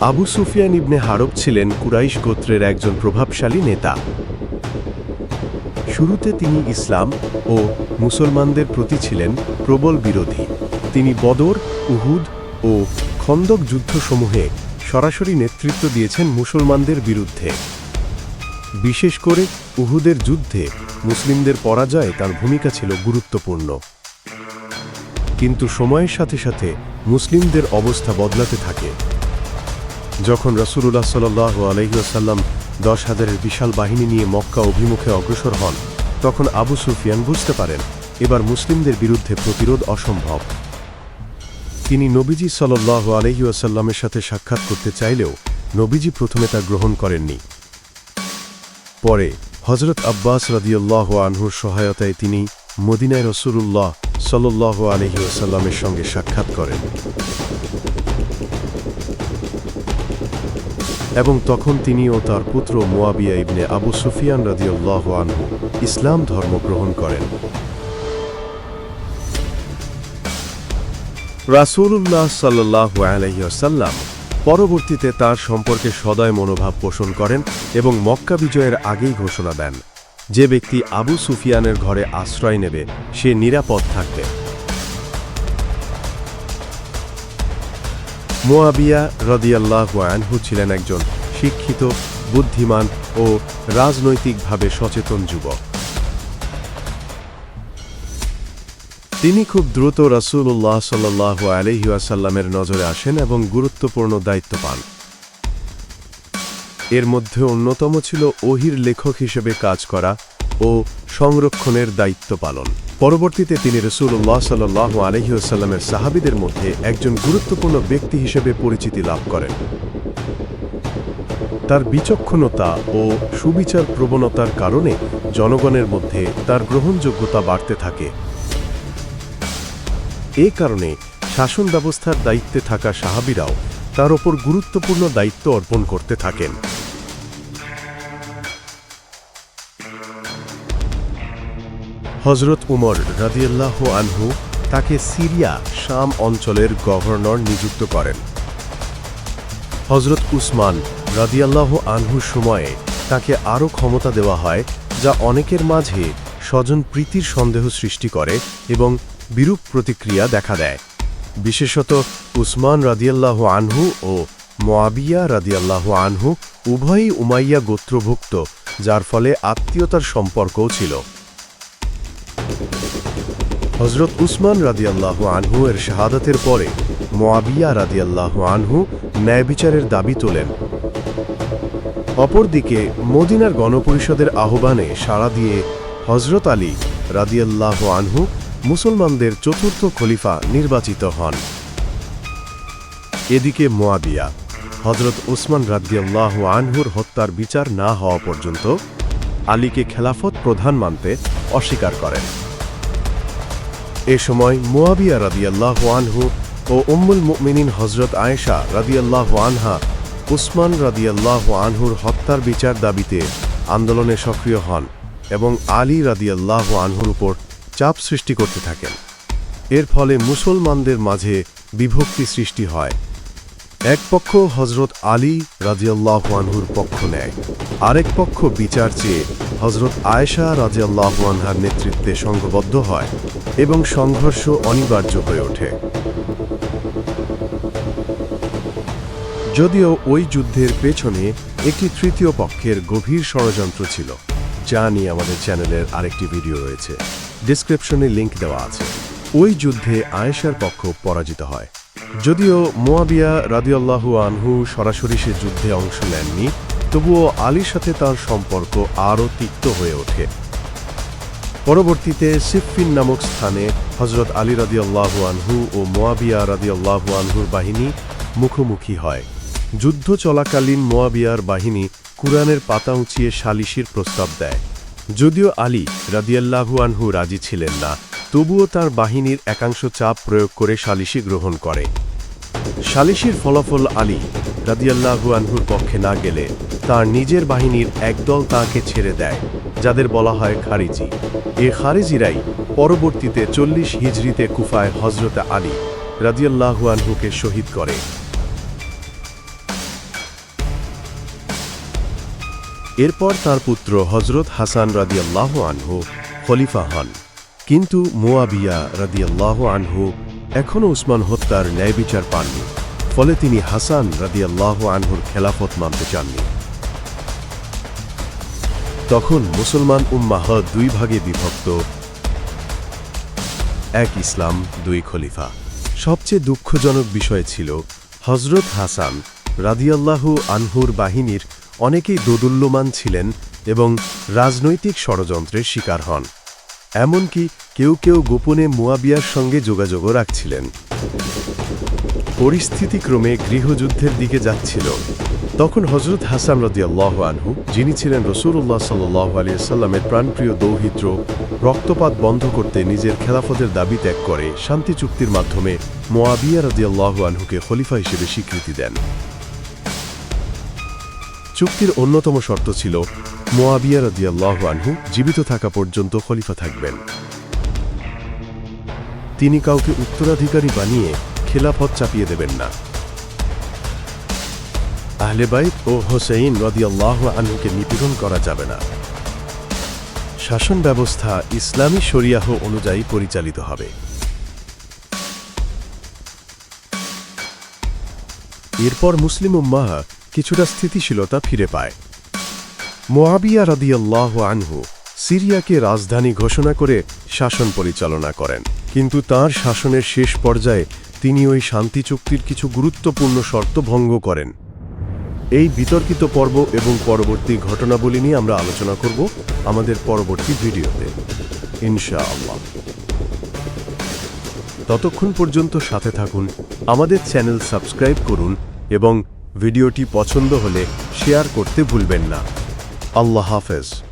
আবু সুফিয়ান ইবনে হারব ছিলেন কুরাইশ গোত্রের একজন প্রভাবশালী নেতা। শুরুতে তিনি ইসলাম ও মুসলমানদের প্রতি ছিলেন প্রবল বিরোধী। তিনি বদর, উহুদ ও খন্দক যুদ্ধসমূহে সরাসরি নেতৃত্ব দিয়েছেন মুসলমানদের বিরুদ্ধে। বিশেষ করে উহুদের যুদ্ধে মুসলিমদের পরাজয়ে তার ভূমিকা ছিল গুরুত্বপূর্ণ। কিন্তু সময়ের সাথে সাথে মুসলিমদের অবস্থা বদলাতে থাকে। যখন রসুল্লাহ সাল আলহিউসাল্লাম দশ হাজারের বিশাল বাহিনী নিয়ে মক্কা অভিমুখে অগ্রসর হন, তখন আবু সুফিয়ান বুঝতে পারেন, এবার মুসলিমদের বিরুদ্ধে প্রতিরোধ অসম্ভব। তিনি নবীজি সাল্লাহ আলহিউসাল্লামের সাথে সাক্ষাৎ করতে চাইলেও নবীজি প্রথমে তা গ্রহণ করেননি। পরে হজরত আব্বাস রাদিউল্লাহ আনহুর সহায়তায় তিনি মদিনায় রসুল্লাহ সাল্লাহ আলহিউসাল্লামের সঙ্গে সাক্ষাৎ করেন। এবং তখন তিনি ও তার পুত্র মোয়াবিয়া ইবনে আবু সুফিয়ান রাদিউল্লাহ আনহু ইসলাম ধর্ম গ্রহণ করেন। রাসূলুল্লাহ সাল্লাহ আলহিউসাল্লাম পরবর্তীতে তার সম্পর্কে সদয় মনোভাব পোষণ করেন এবং মক্কা বিজয়ের আগেই ঘোষণা দেন। যে ব্যক্তি আবু সুফিয়ানের ঘরে আশ্রয় নেবে, সে নিরাপদ থাকবে। মোয়াবিয়া রদিয়াল্লাহ ছিলেন একজন শিক্ষিত, বুদ্ধিমান ও রাজনৈতিকভাবে সচেতন যুবক। তিনি খুব দ্রুত রাসূলুল্লাহ সাল্লাহ আলহিউসাল্লামের নজরে আসেন এবং গুরুত্বপূর্ণ দায়িত্ব পান। এর মধ্যে অন্যতম ছিল ওহির লেখক হিসেবে কাজ করা ও সংরক্ষণের দায়িত্ব পালন। পরবর্তীতে তিনি রসুল্লাহ সাল্লাহ আলহিউসাল্লামের সাহাবিদের মধ্যে একজন গুরুত্বপূর্ণ ব্যক্তি হিসেবে পরিচিতি লাভ করেন। তার বিচক্ষণতা ও সুবিচার প্রবণতার কারণে জনগণের মধ্যে তার গ্রহণযোগ্যতা বাড়তে থাকে। এ কারণে শাসন ব্যবস্থার দায়িত্বে থাকা সাহাবিরাও তার ওপর গুরুত্বপূর্ণ দায়িত্ব অর্পণ করতে থাকেন। হজরত উমর রাদিয়াল্লাহ আনহু তাকে সিরিয়া শাম অঞ্চলের গভর্নর নিযুক্ত করেন। হজরত উসমান রাদিয়াল্লাহ আনহুর সময়ে তাকে আরও ক্ষমতা দেওয়া হয়, যা অনেকের মাঝে স্বজন প্রীতির সন্দেহ সৃষ্টি করে এবং বিরূপ প্রতিক্রিয়া দেখা দেয়। বিশেষত উসমান রাদিয়াল্লাহ আনহু ও মোয়াবিয়া রাদিয়াল্লাহ আনহু উভয়ই উমাইয়া গোত্রভুক্ত, যার ফলে আত্মীয়তার সম্পর্কও ছিল। হজরত উসমান রাদিয়াল্লাহ আনহু এর শাহাদাতের পরে মোয়াবিয়া রাদিয়াল্লাহ আনহু ন্যায় বিচারের দাবি তোলেন। অপরদিকে মদিনার গণপরিষদের আহ্বানে সাড়া দিয়ে হজরত আলী রাদিয়াল্লাহ আনহু মুসলমানদের চতুর্থ খলিফা নির্বাচিত হন। এদিকে মোয়াবিয়া হজরত উসমান রাদিয়াল্লাহ আনহুর হত্যার বিচার না হওয়া পর্যন্ত আলীকে খেলাফত প্রধান মানতে অস্বীকার করেন। এ সময় মোয়াবিয়া রাদিয়াল্লাহ আনহু ও উম্মুল মুমিনিন হজরত আয়েশা রাদিয়াল্লাহ আনহা উসমান রাদিয়াল্লাহ আনহুর হত্যার বিচার দাবিতে আন্দোলনে সক্রিয় হন এবং আলী রাদিয়াল্লাহ আনহুর উপর চাপ সৃষ্টি করতে থাকেন। এর ফলে মুসলমানদের মাঝে বিভক্তি সৃষ্টি হয়। এক পক্ষ হজরত আলী রাজিয়াল্লাহ আনহুর পক্ষ নেয়, আরেক পক্ষ বিচার চেয়ে হজরত আয়েশা রাজিয়াল্লাহ আনহার নেতৃত্বে সংঘবদ্ধ হয় এবং সংঘর্ষ অনিবার্য হয়ে ওঠে। যদিও ওই যুদ্ধের পেছনে একটি তৃতীয় পক্ষের গভীর ষড়যন্ত্র ছিল, যা নিয়ে আমাদের চ্যানেলের আরেকটি ভিডিও রয়েছে। ডিসক্রিপশনে লিংক দেওয়া আছে। ওই যুদ্ধে আয়েশার পক্ষ পরাজিত হয়। যদিও মোয়াবিয়া রাদিয়াল্লাহু আনহু সরাসরি সে যুদ্ধে অংশ নেননি, তবুও আলীর সাথে তার সম্পর্ক আরও তিক্ত হয়ে ওঠে। পরবর্তীতে সিফিন নামক স্থানে হজরত আলী রাদিয়াল্লাহু আনহু ও মোয়াবিয়া রাদিয়াল্লাহু আনহুর বাহিনী মুখোমুখি হয়। যুদ্ধ চলাকালীন মোয়াবিয়ার বাহিনী কুরআনের পাতা উঁচিয়ে সালিশির প্রস্তাব দেয়। যদিও আলী রাদিয়াল্লাহু আনহু রাজি ছিলেন না, তবুও তার বাহিনীর একাংশ চাপ প্রয়োগ করে সালিশি গ্রহণ করে। সালিশির ফলাফল আলী রাদিয়াল্লাহু আনহুর পক্ষে না গেলে তার নিজের বাহিনীর একদল তাকে ছেড়ে দেয়, যাদের বলা হয় খারিজি। এ খারিজিরাই পরবর্তীতে চল্লিশ হিজরিতে কুফায় হজরত আলী রাদিয়াল্লাহু আনহুকে শহীদ করে। এরপর তার পুত্র হজরত হাসান রাদিয়াল্লাহু আনহু খলিফা হন। কিন্তু মোয়াবিয়া রাদিয়াল্লাহু আনহু এখনও উসমান হত্যার ন্যায় বিচার পাননি, ফলে তিনি হাসান রাদিয়াল্লাহু আনহুর খেলাফত মানতে চাননি। তখন মুসলমান উম্মাহ দুই ভাগে বিভক্ত, এক ইসলাম, দুই খলিফা। সবচেয়ে দুঃখজনক বিষয় ছিল হজরত হাসান রাদিয়াল্লাহু আনহুর বাহিনীর অনেকেই দোদুল্যমান ছিলেন এবং রাজনৈতিক ষড়যন্ত্রের শিকার হন। এমনকি কেউ কেউ গোপনে মুয়াবিয়ার সঙ্গে যোগাযোগও রাখছিলেন। পরিস্থিতি ক্রমে গৃহযুদ্ধের দিকে যাচ্ছিল। তখন হজরত হাসান রদিয়াল্লাহ আনহু, যিনি ছিলেন রসুল্লাহ সাল্লাহ আলিয়াল্লামের প্রাণপ্রিয় দৌহিত্র, রক্তপাত বন্ধ করতে নিজের খেলাফতের দাবি ত্যাগ করে শান্তি চুক্তির মাধ্যমে মোয়াবিয়া রদিয়াল্লাহ আনহুকে খলিফা হিসেবে স্বীকৃতি দেন। চুক্তির অন্যতম শর্ত ছিল মোয়াবিয়া রদিয়াল্লাহ আনহু জীবিত থাকা পর্যন্ত খলিফা থাকবেন। তিনি কাউকে উত্তরাধিকারী বানিয়ে খেলাফত চাপিয়ে দেবেন না। আহলেবাইত ও হোসেইন রদিয়াল্লাহ আনহুকে নিপীড়ন করা যাবে না। শাসন ব্যবস্থা ইসলামী শরিয়াহ অনুযায়ী পরিচালিত হবে। এরপর মুসলিম উম্মাহ কিছুটা স্থিতিশীলতা ফিরে পায়। মোয়াবিয়া রাদিয়াল্লাহ আনহু সিরিয়াকে রাজধানী ঘোষণা করে শাসন পরিচালনা করেন। কিন্তু তার শাসনের শেষ পর্যায়ে তিনি ওই শান্তি চুক্তির কিছু গুরুত্বপূর্ণ শর্ত ভঙ্গ করেন। এই বিতর্কিত পর্ব এবং পরবর্তী ঘটনাবলী নিয়ে আমরা আলোচনা করব আমাদের পরবর্তী ভিডিওতে। ইনশাআল্লাহ। ততক্ষণ পর্যন্ত সাথে থাকুন, আমাদের চ্যানেল সাবস্ক্রাইব করুন এবং ভিডিওটি পছন্দ হলে শেয়ার করতে ভুলবেন না। আল্লাহ হাফেজ।